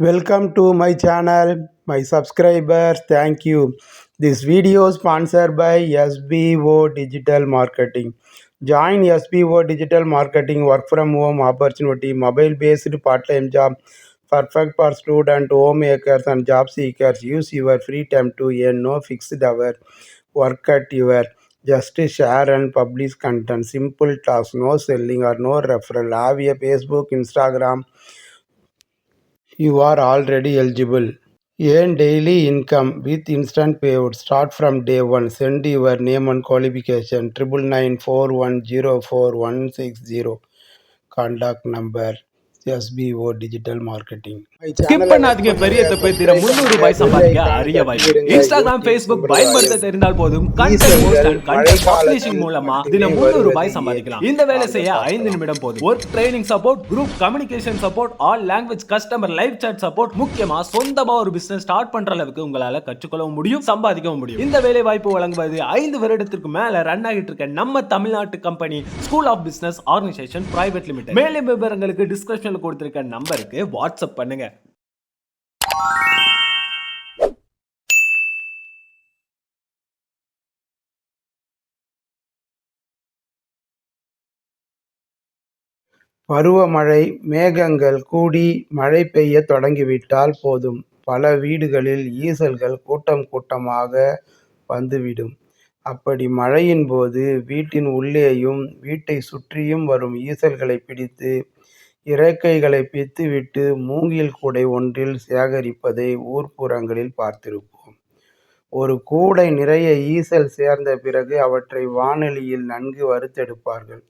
Welcome to my channel, my subscribers. Thank you. This video sponsored by SBO Digital Marketing. Join SBO Digital Marketing work from home opportunity, mobile based part time job, perfect for student, homemakers, and job seekers. Use your free time to earn no fixed hour. Work at your just share and publish content. Simple tasks, no selling or no referral. Have a Facebook, Instagram you are already eligible. Earn daily income with instant payout. Start from day one. Send your name and qualification. Triple nine four one zero four one six zero. Contact number SBO Digital Marketing. Skip பண்ணாதீங்க பெரிய தப்பை தின முன்னூறு ரூபாய் சம்பாதிக்க அரிய வாய்ப்பு Instagram Facebook பயன்படுத்த தெரிந்தால் போதும் content post and content publishing மூலமா தினம் முன்னூறு ரூபாய் சம்பாதிக்கலாம் இந்த வேலை செய்ய ஐந்து நிமிடம் போதும் work training support group communication support all language customer live chat support முக்கியமா சொந்தமா ஒரு பிசினஸ் ஸ்டார்ட் பண்ற அளவுக்கு உங்களால கற்றுக்கொள்ளவும் முடியும் சம்பாதிக்கவும் முடியும் இந்த வேலை வாய்ப்பு வழங்குவது ஐந்து வருடத்திற்கு மேல ரன் ஆகிட்டு இருக்க நம்ம தமிழ்நாட்டு company school of business organisation private limited மேலும் விவரங்களுக்கு டிஸ்கிரிப்ஷன்ல நம்பருக்கு வாட்ஸ்அப் பண்ணுங்க பருவமழை மேகங்கள் கூடி மழை பெய்ய தொடங்கிவிட்டால் போதும் பல வீடுகளில் ஈசல்கள் கூட்டம் கூட்டமாக வந்துவிடும். அப்படி மழையின் போது வீட்டின் உள்ளேயும் வீட்டை சுற்றியும் வரும் ஈசல்களை பிடித்து இறக்கைகளைப் பிய்த்துவிட்டு மூங்கில் கூடை ஒன்றில் சேகரிப்பதை ஊர்ப்புறங்களில் பார்த்திருப்போம். ஒரு கூடை நிறைய ஈசல் சேர்ந்த பிறகு அவற்றை வாணலியில் நன்கு வறுத்தெடுப்பார்கள்.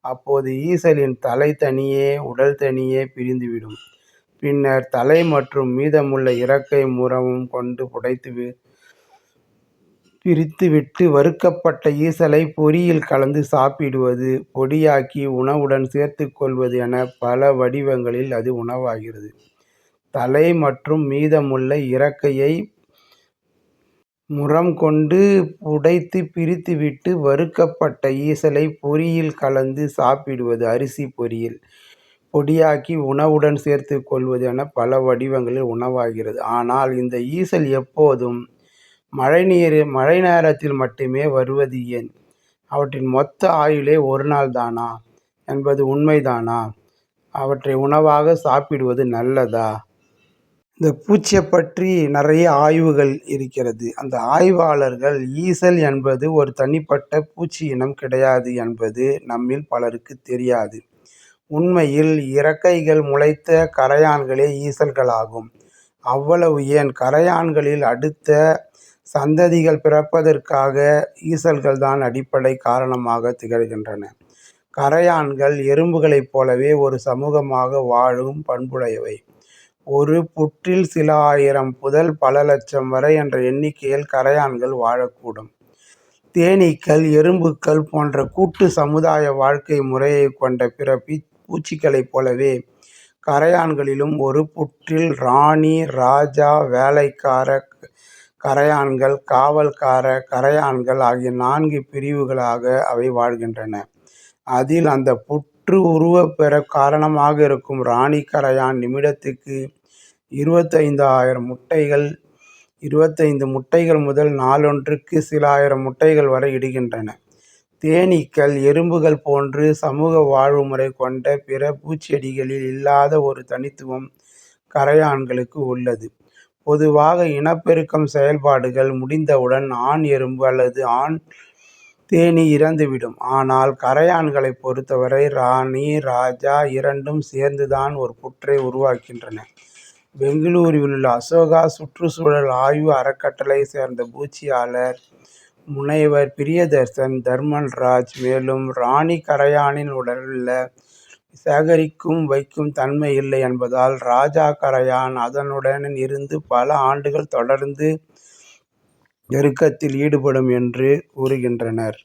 அப்போது ஈசலின் தலை தனியே உடல் தனியே பிரிந்துவிடும். பின்னர் தலை மற்றும் மீதமுள்ள இறக்கை முறமும் கொண்டு புடைத்து பிரித்துவிட்டு வறுக்கப்பட்ட ஈசலை பொரியில் கலந்து சாப்பிடுவது, பொடியாக்கி உணவுடன் சேர்த்துக்கொள்வது என பல வடிவங்களில் அது உணவாகிறது. தலை மற்றும் மீதமுள்ள இறக்கையை முறம் கொண்டு புடைத்து பிரித்துவிட்டு வறுக்கப்பட்ட ஈசலை பொரியில் கலந்து சாப்பிடுவது அரிசி பொரியல், பொடியாக்கி உணவுடன் சேர்த்து கொள்வது என பல வடிவங்களில் உணவாகிறது. ஆனால் இந்த ஈசல் எப்போதும் மழைநீர் மழை நேரத்தில் மட்டுமே வருவது ஏன்? அவற்றின் மொத்த ஆயுளே ஒரு நாள் தானா என்பது உண்மைதானா? அவற்றை உணவாக சாப்பிடுவது நல்லதா? இந்த பூச்சியை பற்றி நிறைய ஆய்வுகள் இருக்கிறது. அந்த ஆய்வாளர்கள் ஈசல் என்பது ஒரு தனிப்பட்ட பூச்சி இனம் கிடையாது என்பது நம்மில் பலருக்கு தெரியாது. உண்மையில் இறக்கைகள் முளைத்த கரையான்களே ஈசல்களாகும். அவ்வளவு ஏன் கரையான்களில் அடுத்த சந்ததிகள் பிறப்பதற்காக ஈசல்கள் தான் அடிப்படை காரணமாக திகழ்கின்றன. கரையான்கள் எறும்புகளைப் போலவே ஒரு சமூகமாக வாழும் பண்புடையவை. ஒரு புற்றில் சில ஆயிரம் முதல் பல லட்சம் வரை என்ற எண்ணிக்கையில் கரையான்கள் வாழக்கூடும். தேனீக்கள், எறும்புக்கள் போன்ற கூட்டு சமுதாய வாழ்க்கை முறையைக் கொண்ட பிற பூச்சிகளைப் போலவே கரையான்களிலும் ஒரு புற்றில் ராணி, ராஜா, வேலைக்கார கரையான்கள், காவல்கார கரையான்கள் ஆகிய நான்கு பிரிவுகளாக அவை வாழ்கின்றன. அதில் அந்த புற்று உருவப்பெற காரணமாக இருக்கும் ராணி கரையான் நிமிடத்துக்கு இருபத்தைந்து ஆயிரம் முட்டைகள் இருபத்தைந்து முட்டைகள் முதல் நாளொன்றுக்கு சில ஆயிரம் முட்டைகள் வரை இடுகின்றன. தேனீக்கள், எறும்புகள் போன்று சமூக வாழ்வு முறை கொண்ட பிற பூச்செடிகளில் இல்லாத ஒரு தனித்துவம் கரையான்களுக்கு உள்ளது. பொதுவாக இனப்பெருக்கம் செயல்பாடுகள் முடிந்தவுடன் ஆண் எறும்பு அல்லது ஆண் தேனீ இறந்துவிடும். ஆனால் கரையான்களை பொறுத்தவரை ராணி, ராஜா இரண்டும் சேர்ந்துதான் ஒரு புற்றை உருவாக்கின்றன பெங்களூரில் பெங்களூருவிலுள்ள அசோகா சுற்றுச்சூழல் ஆய்வு அறக்கட்டளை சேர்ந்த பூச்சியாளர் முனைவர் பிரியதர்ஷன் தர்மன்ராஜ் மேலும் ராணி கரையானின் உடலில் சேகரிக்கும் வைக்கும் தன்மை இல்லை என்பதால் ராஜா கரையான் அதனுடன் இருந்து பல ஆண்டுகள் தொடர்ந்து நெருக்கத்தில் ஈடுபடும் என்று கூறுகின்றனர்.